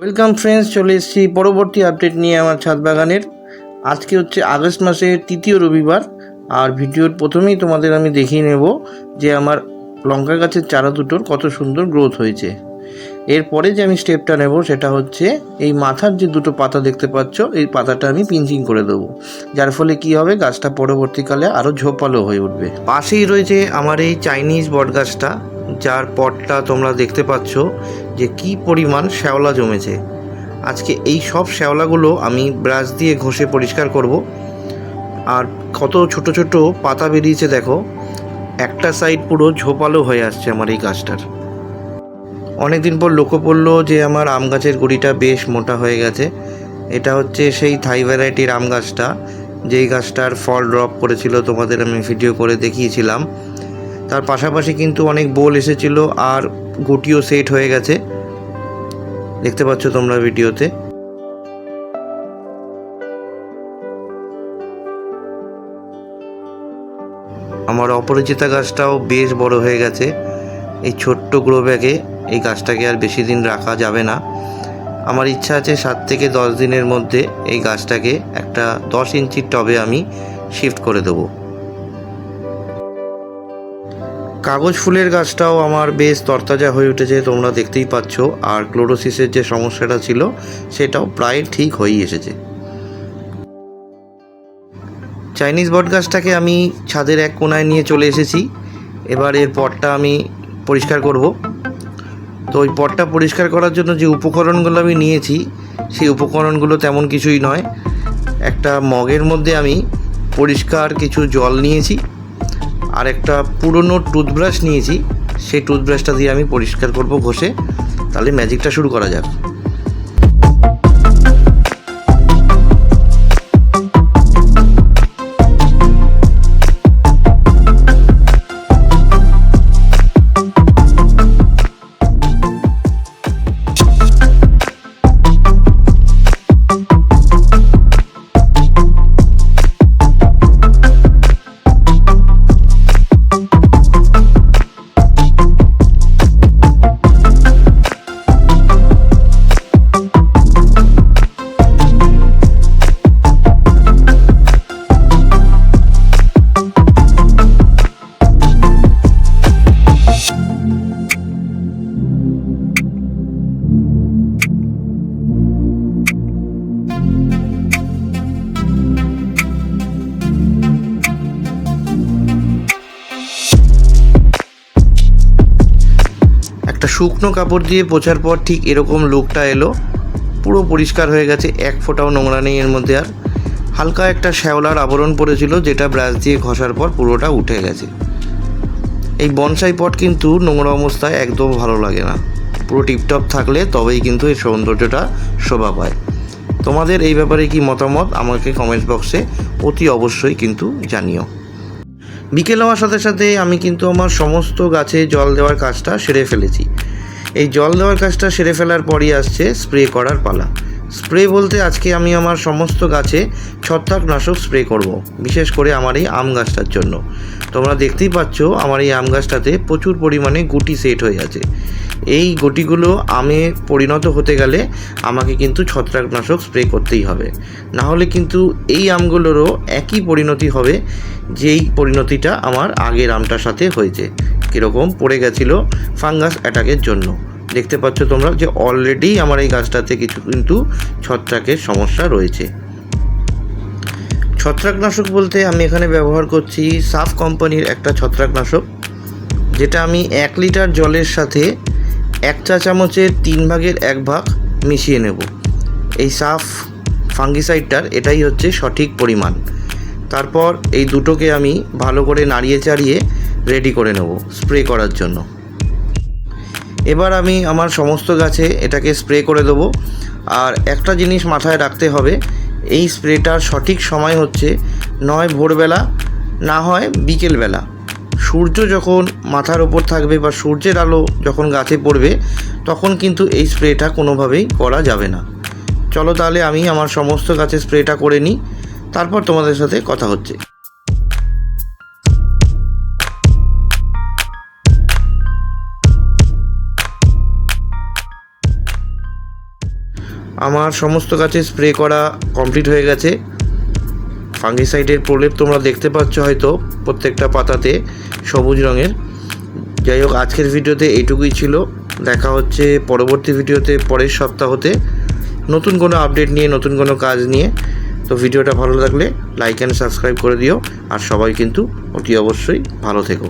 Welcome friends চলে এসেছি পরবর্তী আপডেট নিয়ে আমার ছাদ বাগানের। আজকে হচ্ছে আগস্ট মাসের তৃতীয় রবিবার, আর ভিডিওর প্রথমেই তোমাদের আমি দেখিয়ে নেব যে আমার লঙ্কা গাছের চারা দুটোর কত সুন্দর গ্রোথ হয়েছে। এরপরে যে আমি স্টেপটা নেব সেটা হচ্ছে এই মাথার যে দুটো পাতা দেখতে পাচ্ছ, এই পাতাটা আমি পিঞ্চিং করে দেবো। যার ফলে কি হবে, গাছটা পরবর্তীকালে আরও ঝোপালো হয়ে উঠবে। পাশেই রয়েছে আমার এই চাইনিজ বট গাছটা, যার পটটা তোমরা দেখতে পাচ্ছ যে কি পরিমাণ শ্যাওলা জমেছে। আজকে এই সব শ্যাওলাগুলো আমি ব্রাশ দিয়ে ঘষে পরিষ্কার করব। আর কত ছোট ছোট পাতা বেরিয়েছে দেখো, একটা সাইড পুরো ঝোপালো হয়ে আসছে আমার এই গাছটার। অনেকদিন পর লক্ষ্য পড়ল যে আমার আম গাছের গুড়িটা বেশ মোটা হয়ে গেছে। এটা হচ্ছে সেই থাই ভ্যারাইটির আম গাছটা। যেই গাছটার ফল ড্রপ করেছিল, তোমাদের আমি ভিডিও করে দেখিয়েছিলাম। তার পাশাপাশি কিন্তু অনেক বোল এসেছিল আর গুটিও সেট হয়ে গেছে। দেখতে পাচ্ছ তোমরা ভিডিওতে। আমার অপরিচিতা গাছটাও বেশ বড় হয়ে গেছে। এই ছোট্ট গ্রো ব্যাগে এই গাছটাকে আর বেশি দিন রাখা যাবে না। আমার ইচ্ছা আছে সাত থেকে দশ দিনের মধ্যে এই গাছটাকে একটা দশ ইঞ্চির টবে আমি শিফট করে দেবো। কাগজ ফুলের গাছটাও আমার বেশ তরতাজা হয়ে উঠেছে, তোমরা দেখতেই পাচ্ছ। আর ক্লোরোসিসের যে সমস্যাটা ছিল, সেটাও প্রায় ঠিক হয়েই এসেছে। চাইনিজ বট গাছটাকে আমি ছাদের এক কোনায় নিয়ে চলে এসেছি। এবার এর পটটা আমি পরিষ্কার করব। তো ওই পটটা পরিষ্কার করার জন্য যে উপকরণগুলো আমি নিয়েছি, সেই উপকরণগুলো তেমন কিছুই নয়। একটা মগের মধ্যে আমি পরিষ্কার কিছু জল নিয়েছি, আর একটা পুরনো টুথব্রাশ নিয়েছি। সেই টুথব্রাশটা দিয়ে আমি পরিষ্কার করব ঘষে, তাহলে ম্যাজিকটা শুরু করা যাক। শুকনো কাপড় দিয়ে পোছার পর ঠিক এরকম লুকটা এলো। পুরো পরিষ্কার হয়ে গেছে, এক ফোঁটাও নোংরা নেই এর মধ্যে আর। হালকা একটা শ্যাওলার আবরণ পড়েছিল, যেটা ব্রাশ দিয়ে ঘষার পর পুরোটা উঠে গেছে। এই বনসাই পট কিন্তু নোংরা অবস্থায় একদম ভালো লাগে না। পুরো টিপটপ থাকলে তবেই কিন্তু এর সৌন্দর্যটা শোভা পায়। তোমাদের এই ব্যাপারে কি মতামত, আমাকে কমেন্ট বক্সে অতি অবশ্যই কিন্তু জানিও। বিকেল হওয়ার সাথে সাথে আমি কিন্তু আমার সমস্ত গাছে জল দেওয়ার কাজটা সেরে ফেলেছি। এই জল দেওয়ার কাজটা সেরে ফেলার পরই আসছে স্প্রে করার পালা। স্প্রে বলতে আজকে আমি আমার সমস্ত গাছে ছত্রাকনাশক স্প্রে করব। বিশেষ করে আমার এই আম গাছটার জন্য। তোমরা দেখতেই পাচ্ছ আমার এই আম গাছটাতে প্রচুর পরিমাণে গুটি সেট হয়ে আছে। এই গুটিগুলো আমে পরিণত হতে গেলে আমাকে কিন্তু ছত্রাকনাশক স্প্রে করতেই হবে। না হলে কিন্তু এই আমগুলোরও একই পরিণতি হবে, যেই পরিণতিটা আমার আগের আমটার সাথে হয়েছে। কীরকম পড়ে গেছিল ফাঙ্গাস অ্যাটাকের জন্য। দেখতে পাচ্ছ তোমরা যে অলরেডি আমার এই গাছটাতে কিছু কিন্তু ছত্রাকের সমস্যা রয়েছে। ছত্রাকনাশক বলতে আমি এখানে ব্যবহার করছি সাফ কোম্পানির একটা ছত্রাকনাশক, যেটা আমি এক লিটার জলের সাথে এক চা চামচের তিন ভাগের এক ভাগ মিশিয়ে নেব। এই সাফ ফাঙ্গিসাইডটার এটাই হচ্ছে সঠিক পরিমাণ। তারপর এই দুটোকে আমি ভালো করে নাড়িয়ে চাড়িয়ে রেডি করে নেব স্প্রে করার জন্য। এবার আমি আমার সমস্ত গাছে এটাকে স্প্রে করে দেবো। আর একটা জিনিস মাথায় রাখতে হবে, এই স্প্রেটার সঠিক সময় হচ্ছে নয় ভোরবেলা, না হয় বিকেলবেলা। সূর্য যখন মাথার ওপর থাকবে বা সূর্যের আলো যখন গাছে পড়বে, তখন কিন্তু এই স্প্রেটা কোনোভাবেই করা যাবে না। চলো তাহলে আমি আমার সমস্ত গাছে স্প্রেটা করে নিই, তারপর তোমাদের সাথে কথা হচ্ছে। আমার সমস্ত গাছে স্প্রে করা কমপ্লিট হয়ে গেছে। ফাঙ্গিসাইডের প্রলেপ তোমরা দেখতে পাচ্ছ হয়তো প্রত্যেকটা পাতাতে সবুজ রঙের। যাই হোক, আজকের ভিডিওতে এইটুকুই ছিল। দেখা হচ্ছে পরবর্তী ভিডিওতে পরের সপ্তাহতে। নতুন কোনো আপডেট নিয়ে, নতুন কোনো কাজ নিয়ে। তো ভিডিওটা ভালো লাগলে লাইক অ্যান্ড সাবস্ক্রাইব করে দিও। আর সবাই কিন্তু অতি অবশ্যই ভালো থেকো।